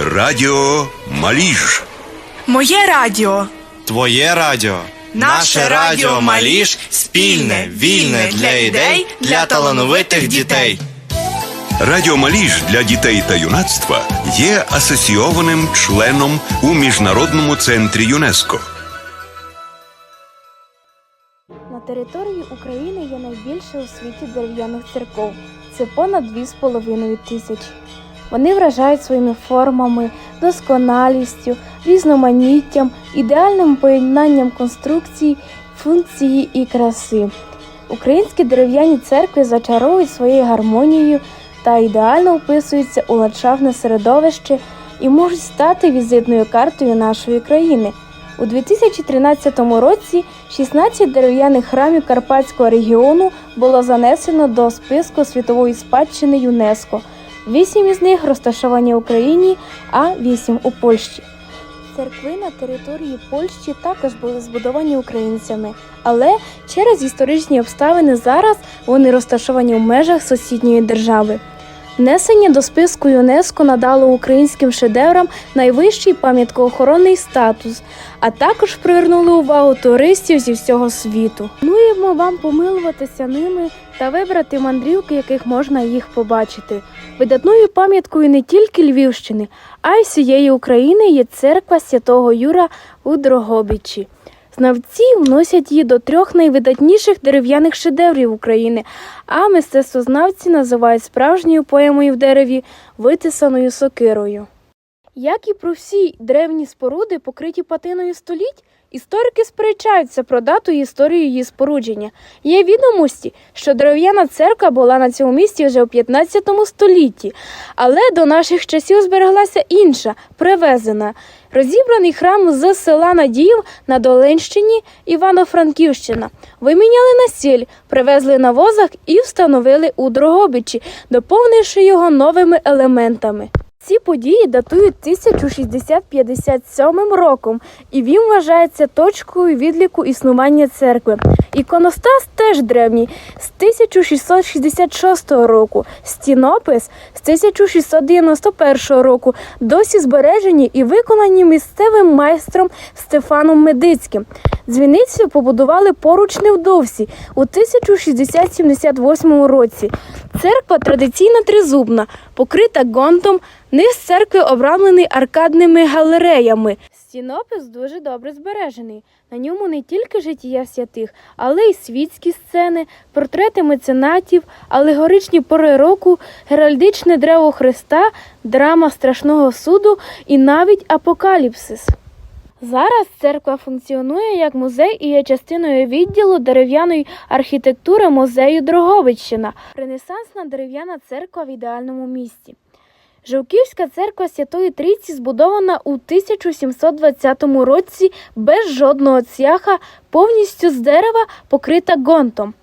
Радіо Маліж. Моє радіо. Твоє радіо. Наше радіо Маліш спільне, вільне для ідей, для талановитих дітей. Радіо Маліж для дітей та юнацтва є асоційованим членом у Міжнародному центрі ЮНЕСКО. На території України є найбільше у світі дерев'яних церков. Це понад 2,5 тисячі. Вони вражають своїми формами, досконалістю, різноманіттям, ідеальним поєднанням конструкцій, функції і краси. Українські дерев'яні церкви зачаровують своєю гармонією та ідеально вписуються у ландшафтне середовище і можуть стати візитною картою нашої країни. У 2013 році 16 дерев'яних храмів Карпатського регіону було занесено до списку світової спадщини ЮНЕСКО. Вісім із них розташовані в Україні, а вісім у Польщі. Церкви на території Польщі також були збудовані українцями, але через історичні обставини зараз вони розташовані в межах сусідньої держави. Внесення до списку ЮНЕСКО надало українським шедеврам найвищий пам'яткоохоронний статус, а також привернули увагу туристів зі всього світу. Плануємо вам помилуватися ними та вибрати мандрівки, яких можна їх побачити. Видатною пам'яткою не тільки Львівщини, а й всієї України є церква святого Юра у Дрогобичі. Знавці вносять її до трьох найвидатніших дерев'яних шедеврів України, а мистецтвознавці називають справжньою поемою в дереві, витисаною сокирою. Як і про всі древні споруди, покриті патиною століть, історики сперечаються про дату і історію її спорудження. Є відомості, що дерев'яна церква була на цьому місці вже у 15 столітті, але до наших часів збереглася інша, привезена. Розібраний храм з села Надіїв на Долинщині Івано-Франківщина. Виміняли на сіль, привезли на возах і встановили у Дрогобичі, доповнивши його новими елементами. Ці події датують 1657 роком, і він вважається точкою відліку існування церкви. Іконостас теж древній з 1666 року, стінопис з 1691 року, досі збережені і виконані місцевим майстром Стефаном Медицьким. Дзвіницю побудували поруч невдовзі у 1678 році. Церква традиційно тризубна, покрита гонтом, низ церкви обрамлений аркадними галереями. Стінопис дуже добре збережений. На ньому не тільки життя святих, але й світські сцени, портрети меценатів, алегоричні пори року, геральдичне древо Христа, драма страшного суду і навіть апокаліпсис. Зараз церква функціонує як музей і є частиною відділу дерев'яної архітектури музею Дроговиччина. Ренесансна дерев'яна церква в ідеальному місті. Жовківська церква Святої Трійці збудована у 1720 році без жодного цвяха, повністю з дерева, покрита гонтом.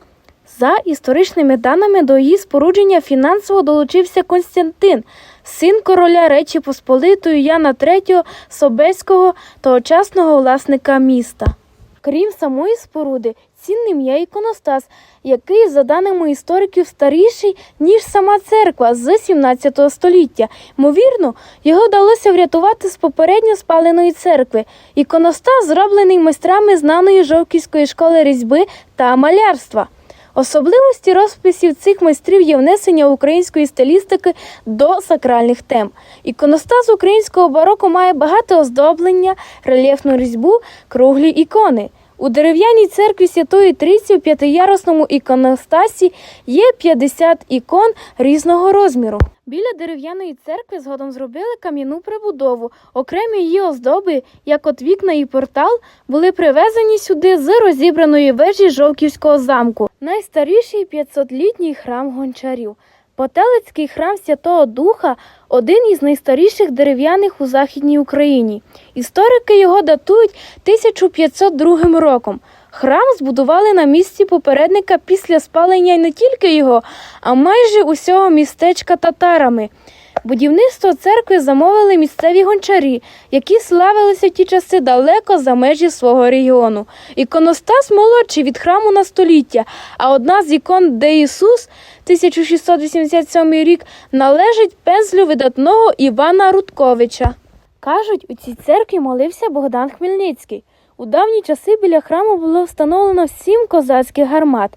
За історичними даними до її спорудження фінансово долучився Константин, син короля Речі Посполитої Яна III Собеського, тогочасного власника міста. Крім самої споруди, цінним є іконостас, який, за даними істориків, старіший, ніж сама церква з 17 століття. Ймовірно, його вдалося врятувати з попередньо спаленої церкви. Іконостас зроблений майстрами знаної Жовківської школи різьби та малярства. Особливості розписів цих майстрів є внесення української стилістики до сакральних тем. Іконостас українського бароко має багато оздоблення, рельєфну різьбу, круглі ікони. У дерев'яній церкві Святої Трійці в п'ятиярусному іконостасі є 50 ікон різного розміру. Біля дерев'яної церкви згодом зробили кам'яну прибудову. Окремі її оздоби, як от вікна і портал, були привезені сюди з розібраної вежі Жовківського замку. Найстаріший 500-літній храм гончарів. Потелецький храм Святого Духа один із найстаріших дерев'яних у Західній Україні. Історики його датують 1502 роком. Храм збудували на місці попередника після спалення не тільки його, а майже усього містечка татарами. Будівництво церкви замовили місцеві гончарі, які славилися в ті часи далеко за межі свого регіону. Іконостас молодший від храму на століття, а одна з ікон, де Ісус 1687 рік, належить пензлю видатного Івана Рудковича. Кажуть, у цій церкві молився Богдан Хмельницький. У давні часи біля храму було встановлено сім козацьких гармат.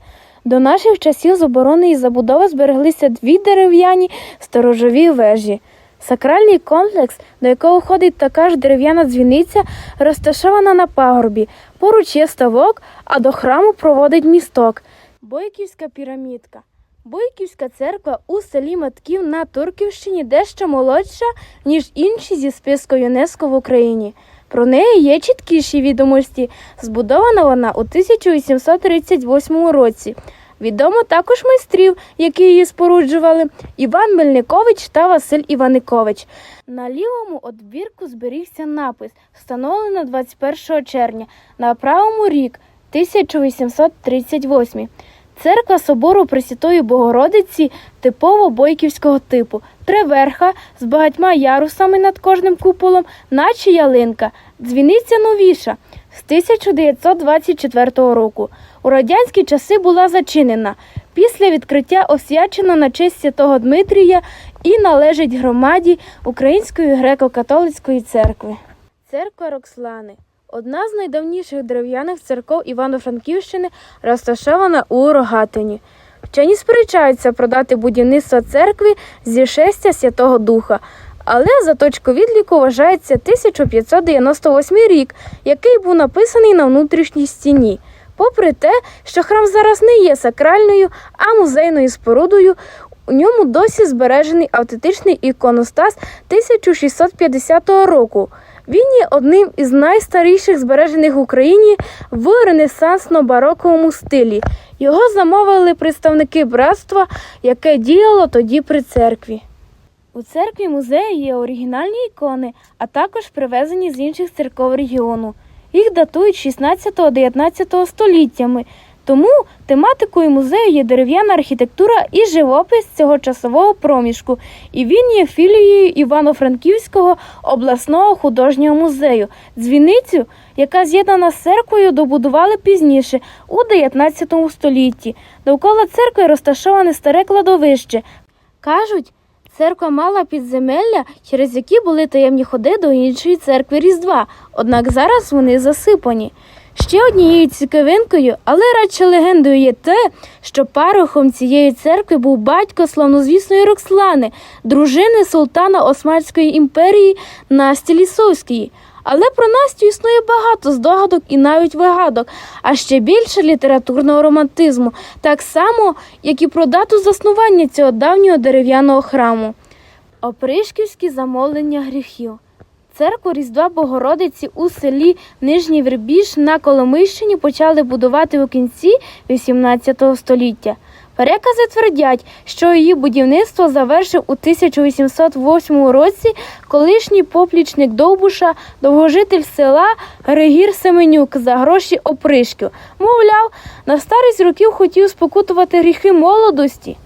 До наших часів з оборони і забудови збереглися дві дерев'яні сторожові вежі. Сакральний комплекс, до якого входить така ж дерев'яна дзвіниця, розташована на пагорбі. Поруч є ставок, а до храму проводить місток. Бойківська пірамідка. Бойківська церква у селі Матків на Турківщині дещо молодша, ніж інші зі списку ЮНЕСКО в Україні. Про неї є чіткіші відомості. Збудована вона у 1838 році. Відомо також майстрів, які її споруджували Іван Мельникович та Василь Іваникович. На лівому одбірку зберігся напис, встановлено 21 червня, на правому рік 1838. Церква собору Пресвятої Богородиці типово бойківського типу, триверха з багатьма ярусами над кожним куполом, наче ялинка, дзвіниця новіша з 1924 року. У радянські часи була зачинена. Після відкриття освячена на честь святого Дмитрія і належить громаді Української греко-католицької церкви. Церква Рокслани одна з найдавніших дерев'яних церков Івано-Франківщини, розташована у Рогатині. Вчені сперечаються про дати будівництва церкви зі шестя Святого Духа, але за точку відліку вважається 1598 рік, який був написаний на внутрішній стіні. Попри те, що храм зараз не є сакральною, а музейною спорудою, у ньому досі збережений автентичний іконостас 1650 року. Він є одним із найстаріших збережених в Україні в ренесансно-бароковому стилі. Його замовили представники братства, яке діяло тоді при церкві. У церкві музею є оригінальні ікони, а також привезені з інших церков регіону. Їх датують 16-19 століттями. Тому тематикою музею є дерев'яна архітектура і живопис цього часового проміжку, і він є філією Івано-Франківського обласного художнього музею. Дзвіницю, яка з'єднана з церквою, добудували пізніше, у 19 столітті. Довкола церкви розташоване старе кладовище. Кажуть, церква мала підземелля, через які були таємні ходи до іншої церкви Різдва, однак зараз вони засипані. Ще однією цікавинкою, але радше легендою є те, що парохом цієї церкви був батько славнозвісної Рокслани, дружини султана Османської імперії Насті Лісовської. Але про Настю існує багато здогадок і навіть вигадок, а ще більше літературного романтизму, так само, як і про дату заснування цього давнього дерев'яного храму. Опришківські замовлення гріхів. Церкву Різдва Богородиці у селі Нижній Вербіж на Коломийщині почали будувати у кінці XVIII століття. Перекази твердять, що її будівництво завершив у 1808 році колишній поплічник Довбуша, довгожитель села Григір Семенюк за гроші опришків. Мовляв, на старість років хотів спокутувати гріхи молодості.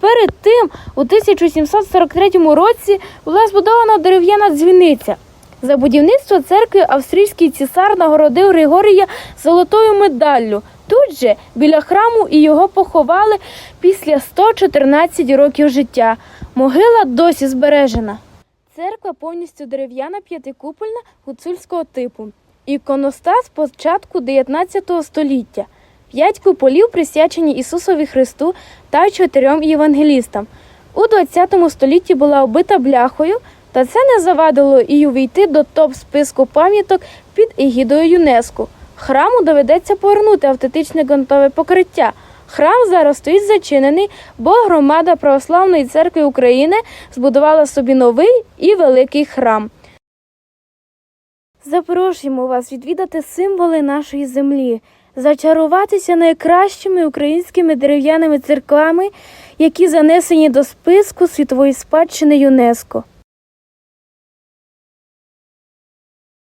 Перед тим, у 1743 році, була збудована дерев'яна дзвіниця. За будівництво церкви австрійський цісар нагородив Григорія золотою медаллю. Тут же, біля храму, і його поховали після 114 років життя. Могила досі збережена. Церква повністю дерев'яна п'ятикупольна гуцульського типу. Іконостас початку 19 століття. П'ять куполів присвячені Ісусові Христу та чотирьом євангелістам. У 20 столітті була оббита бляхою, та це не завадило їй увійти до топ-списку пам'яток під егідою ЮНЕСКО. Храму доведеться повернути автентичне ґрунтове покриття. Храм зараз стоїть зачинений, бо громада Православної церкви України збудувала собі новий і великий храм. Запрошуємо вас відвідати символи нашої землі, зачаруватися найкращими українськими дерев'яними церквами, які занесені до списку світової спадщини ЮНЕСКО.